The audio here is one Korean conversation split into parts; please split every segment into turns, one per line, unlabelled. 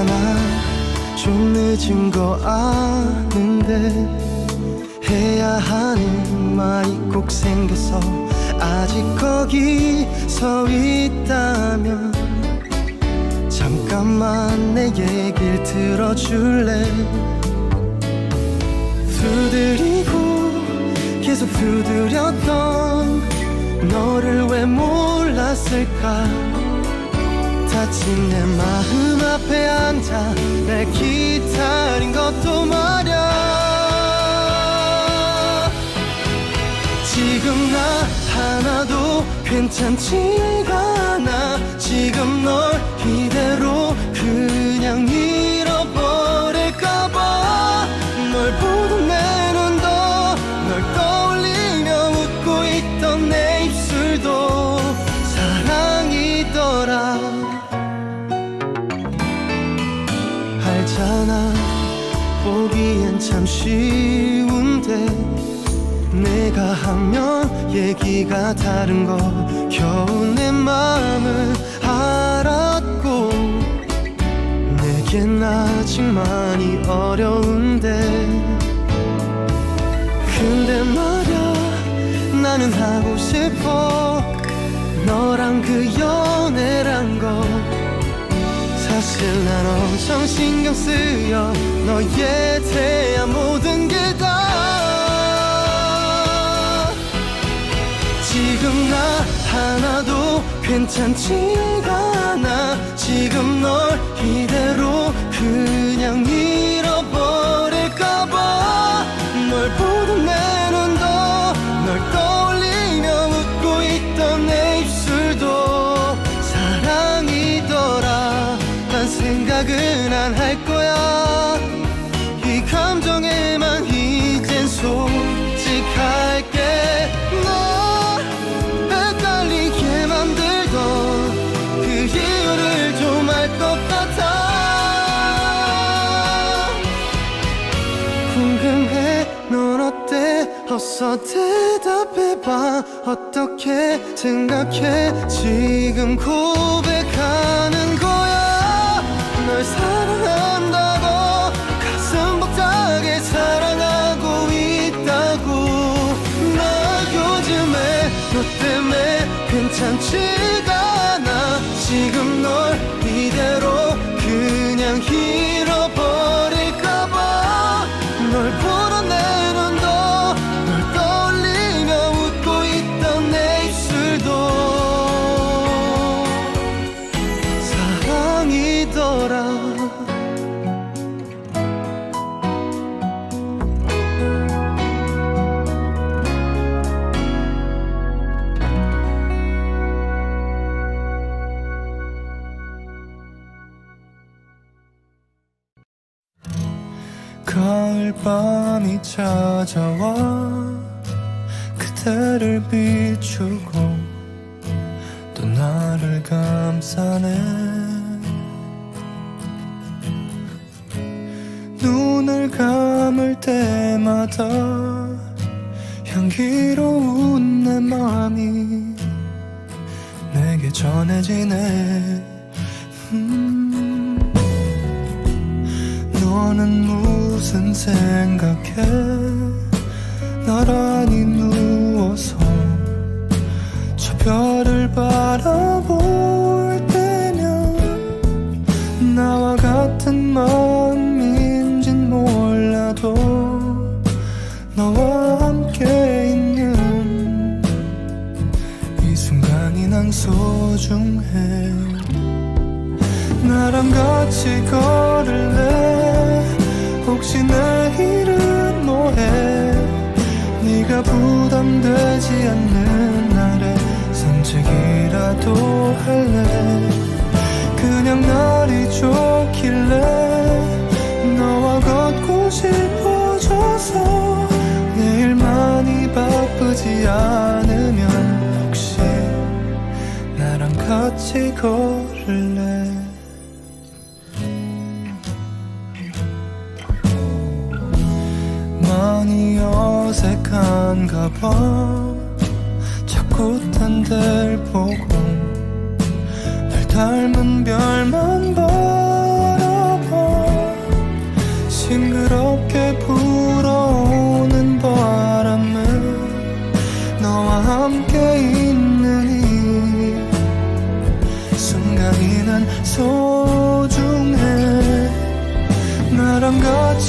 괜찮아 좀 늦은 거 아는데 해야 하는 말이 꼭 생겨서 아직 거기 서 있다면 잠깐만 내 얘길 들어줄래? 두드리고 계속 두드렸던 너를 왜 몰랐을까 다친 내 마음 앞에 앉아 날 기다린 것도 말야. 지금 나 하나도 괜찮지가 않아. 지금 널 얘기가 다른 거 겨우 내 마음을 알았고 내겐 아직 많이 어려운데. 근데 말야 나는 하고 싶어 너랑 그 연애란 거. 사실 난 엄청 신경 쓰여 너에 대한 모든 게다 지금 나 하나도 괜찮지가 않아. 지금 널 이대로 그냥 잃어버릴까봐. 널 보던 내 눈도 널 떠올리며 웃고 있던 내 입술도 사랑이더라. 난 생각은 안 할 거야. 이 감정에 어서 대답해봐. 어떻게 생각해? 지금 고백하는 거야. 널 사랑 감을 때마다 향기로운 내 맘이 내게 전해지네. 음 너는 무슨 생각해 나란히 누워서 저 별을 바라볼 때면 나와 같은 몰라 도 너와 함께 있는 이 순간이 난 소중해. 나랑 같이 걸을래? 혹시 내일은 뭐해? 네가 부담되지 않는 날에 산책이라도 할래? 그냥 날이 좋길래 바쁘지 않으면 혹시 나랑 같이 걸을래? 많이 어색한가 봐. 자꾸 딴 데를 보고 날 닮은 별만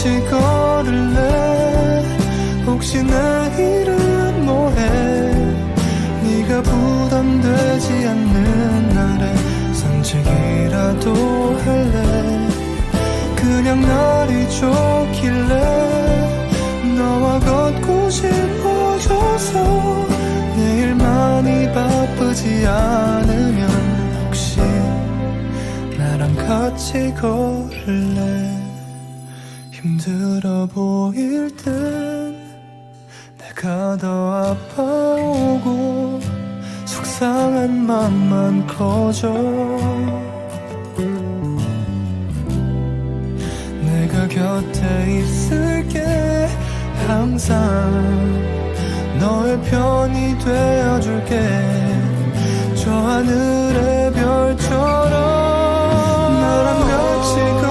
같이 걸을래? 혹시 내일은 뭐해? 네가 부담되지 않는 날에 산책이라도 할래? 그냥 날이 좋길래 너와 걷고 싶어져서 내일 많이 바쁘지 않으면 혹시 나랑 같이 걸을래 힘들어 보일 땐 내가 더 아파오고 속상한 맘만 커져. 내가 곁에 있을게. 항상 너의 편이 되어줄게. 저 하늘의 별처럼 나랑 같이 걸을래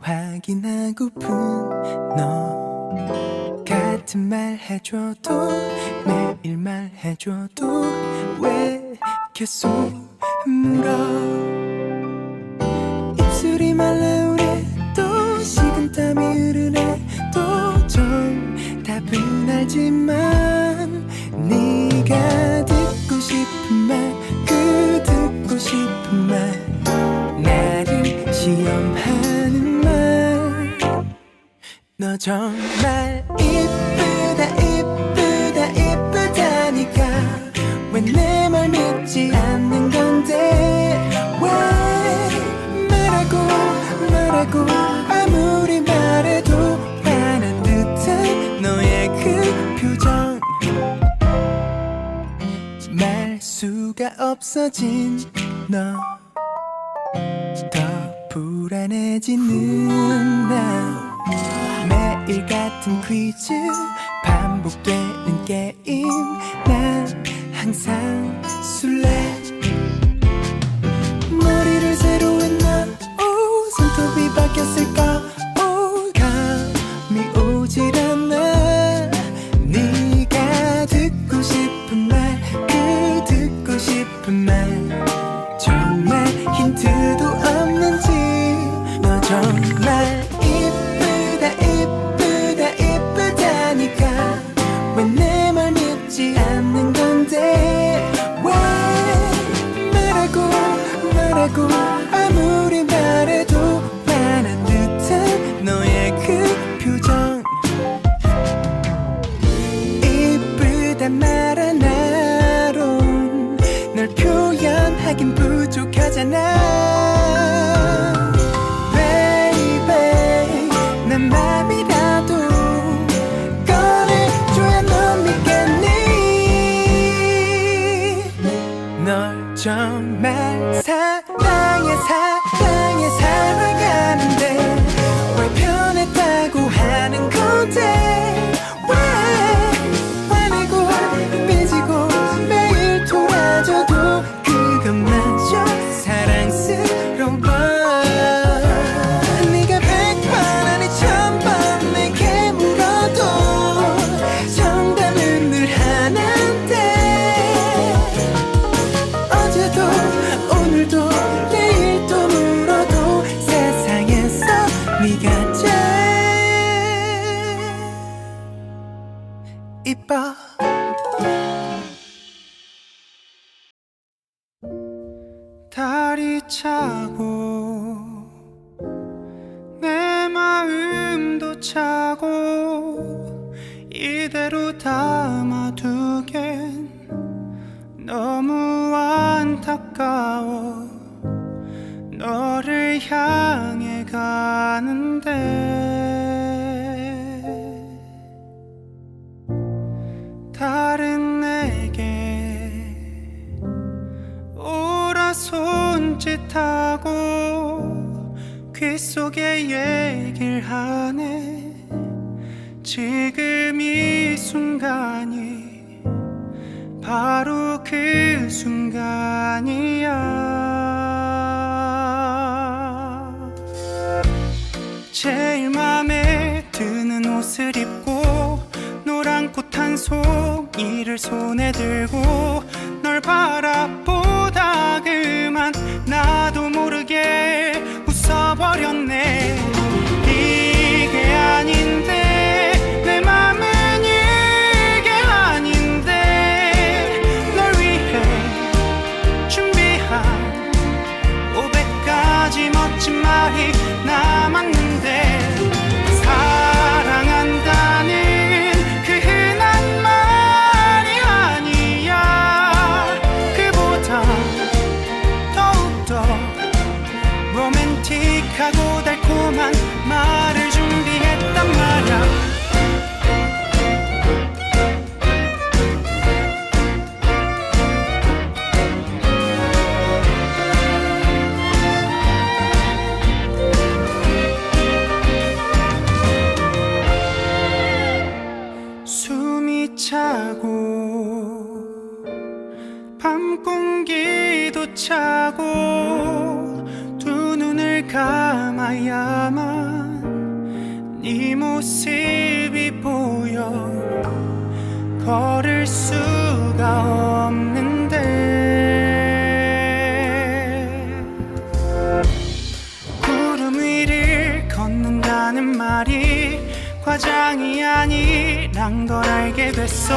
확인하고픈 너 같은 말 해줘도 매일 말 해줘도 왜 계속 물어? 입술이 말라 오래 또 식은땀이 흐르네 또좀 답은 알지만 네가 듣고 싶은 말 그 듣고 싶은 말 나를 시험하는 말 너 정말 이쁘다 이쁘다 이쁘다니까. 왜 내 말 믿지 않는 건데? 왜 말하고 말하고 아무리 말해도 화난 듯한 너의 그 표정. 말 수가 없어진 너. 더 불안해지는 나 매일 같은 퀴즈. 반복되는 게임. 난 항상 술래. 머리를 새로 했나. 오 손톱이 바뀌었을까? 오 감이 오질 않아 네가 듣고 싶은 말 그 듣고 싶은 말. 정말 힌트도 없는지 너 정말
차고 이대로 담아두겐 너무 안타까워. 너를 향해 가는데 다른 내게 오라 손짓하고 귀 속에 얘기를 하네 지금 이 순간이 바로 그 순간이야. 제일 맘에 드는 옷을 입고 노란 꽃 한 송이를 손에 들고 널 바라보다 그만 나도 모르게 웃어버렸네 걷는다는 말이 과장이 아니란 걸 알게 됐어.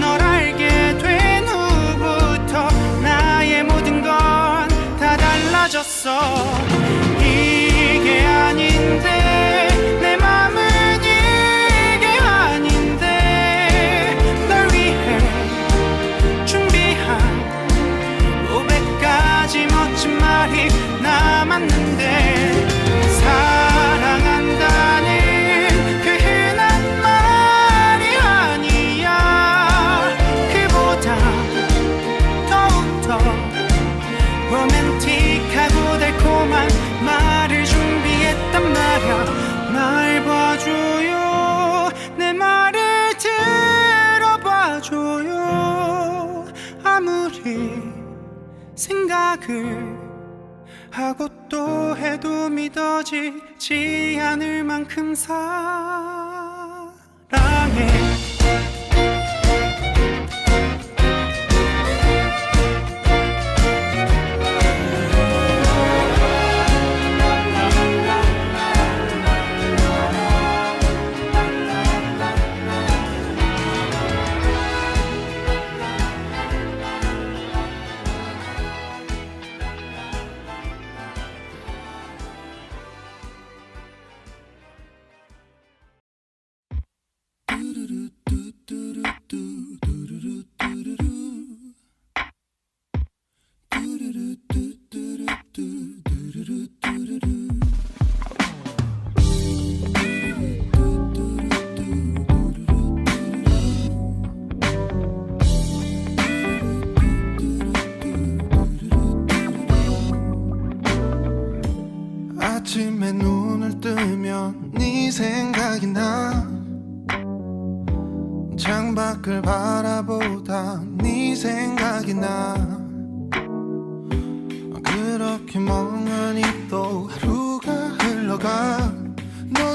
널 알게 된 후부터 나의 모든 건 다 달라졌어 하고 또 해도 믿어지지 않을 만큼 사랑해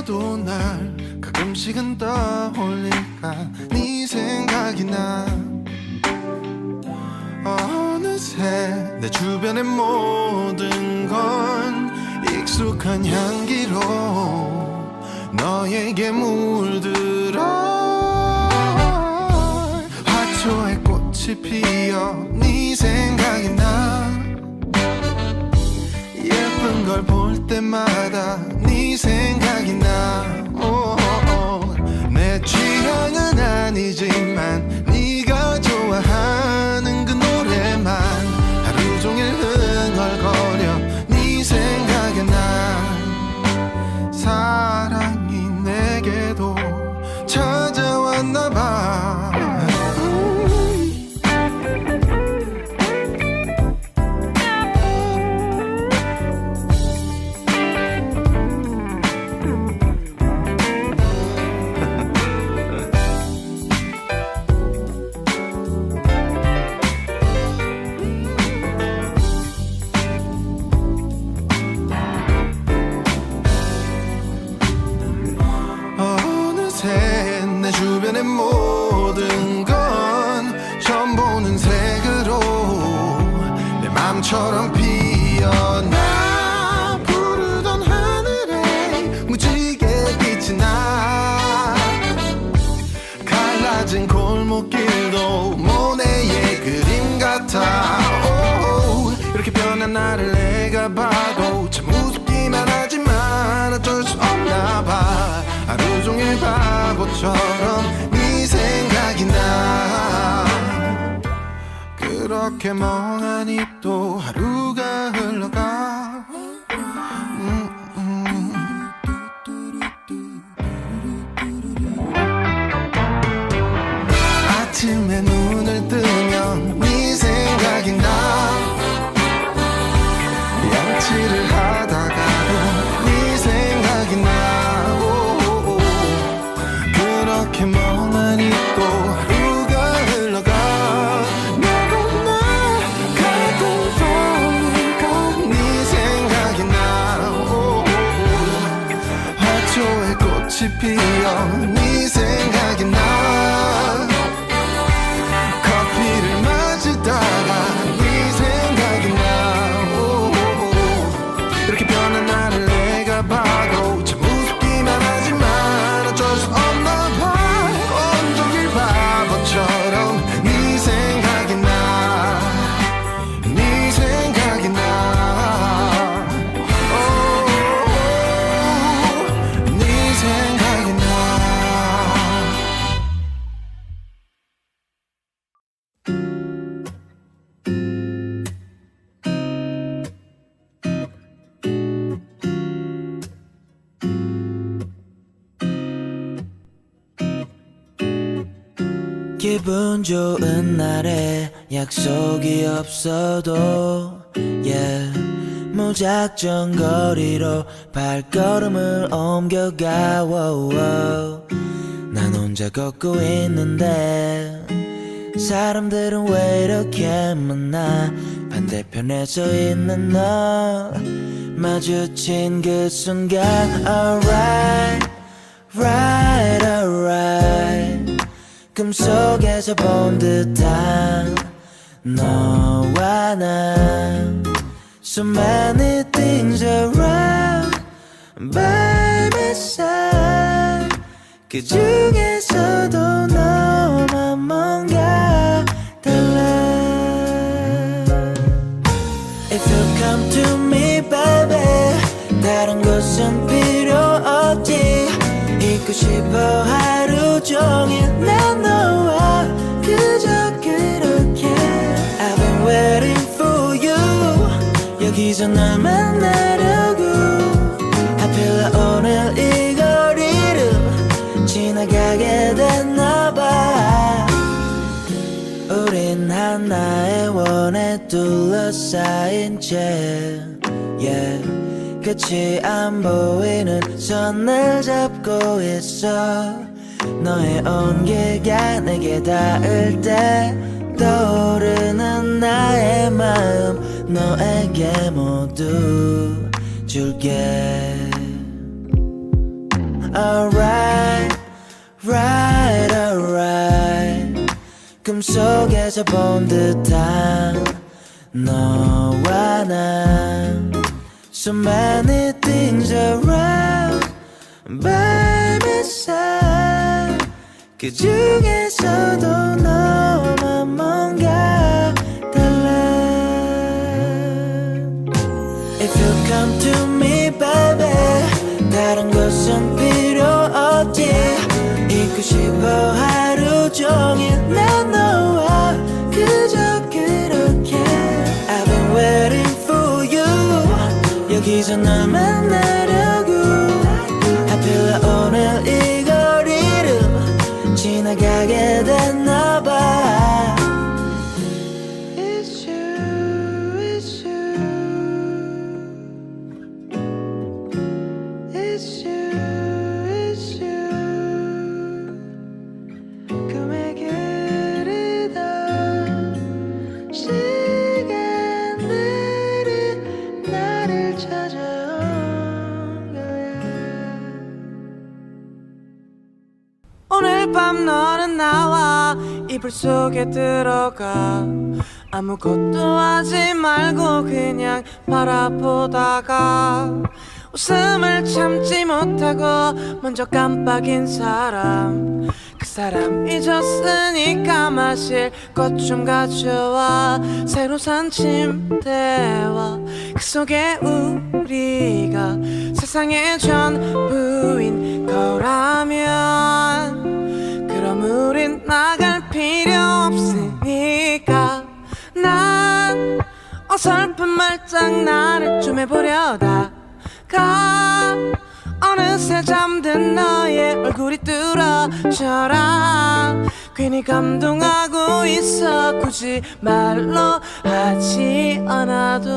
너도 날 가끔씩은 떠올릴까? 네 생각이 나. 어느새 내 주변의 모든 건 익숙한 향기로 너에게 물들어. 화초에 꽃이 피어 네 생각이 나. 예쁜 걸 볼 때마다 네 생각이 나. 오,
내 취향은 아니지만 네가 좋아하는 그 노래만 하루 종일 흥얼거려 네 생각에 난 사랑이 내게도 바보처럼 네 생각이 나 그렇게 멍하니 또 하루가 흘러가 음, 음. 아침에 눈
기분 좋은 날에 약속이 없어도 yeah. 무작정 거리로 발걸음을 옮겨가 wow, wow. 난 혼자 걷고 있는데 사람들은 왜 이렇게 많아 반대편에 서 있는 너 마주친 그 순간 alright right alright 꿈속 에서 본 듯한 너와 나 So many things around by my side 그 중에서도 너만 뭔가 달라 If you come to me baby 다른 곳은 필요 없지 있고 싶어 하루 종일 난 여기서 널 만나려고 하필 오늘 이 거리를 지나가게 됐나봐. 우린 하나의 원에 둘러싸인 채 yeah. 끝이 안 보이는 손을 잡고 있어. 너의 온기가 내게 닿을 때 떠오르는 나의 마음 너에게 모두 줄게 Alright, right, alright 꿈속에서 본 듯한 너와 나 So many things around by my side 그 중에서도 너 있
이불 속에 들어가. 아무것도 하지 말고 그냥 바라보다가 웃음을 참지 못하고 먼저 깜빡인 사람. 그 사람 잊었으니까 마실 것 좀 가져와. 새로 산 침대와 그 속에 우리가 세상의 전부인 말장 나를 좀 해보려다 가 어느새 잠든 너의 얼굴이 뚫어져라. 괜히 감동하고 있어 굳이 말로 하지 않아도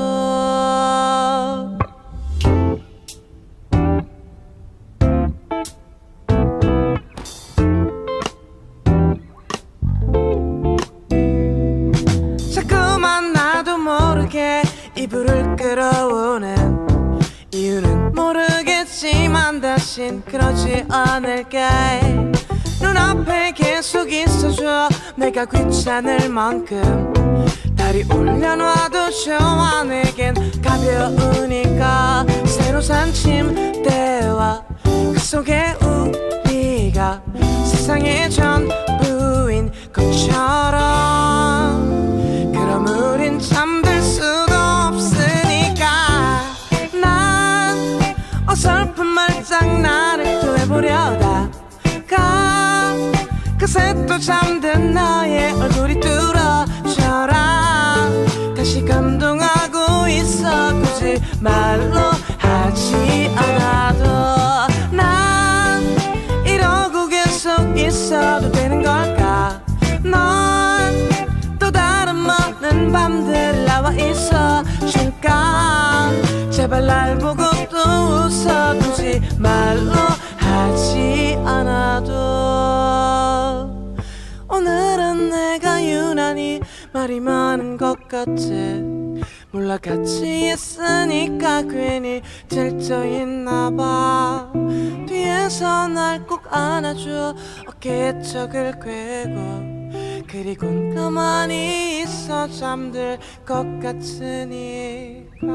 다신 그러지 않을게. 눈앞에 계속 있어줘. 내가 귀찮을 만큼. 다리 올려놔도 좋아 내겐 가벼우니까. 새로 산 침대와 그 속에 우리가 세상의 전부인 것처럼. 그럼 우린 잠 말장 나를 또 해보려다 가 그새 또 잠든 나의 얼굴이 뚫어져라. 다시 감동하고 있어 굳이 말로 하지 않아도. 난 이러고 계속 있어도 되는 걸까? 넌 또 다른 많은 밤들 나와 있어 줄까? 제발 날 보고 또 웃어 굳이 말로 하지 않아도 오늘은 내가 유난히 말이 많은 것 같아. 몰라 같이 있으니까 괜히 들떠있나 봐. 뒤에서 날 꼭 안아줘. 어깨에 척을 꿰고. 그리곤 가만히 있어 잠들 것 같으니까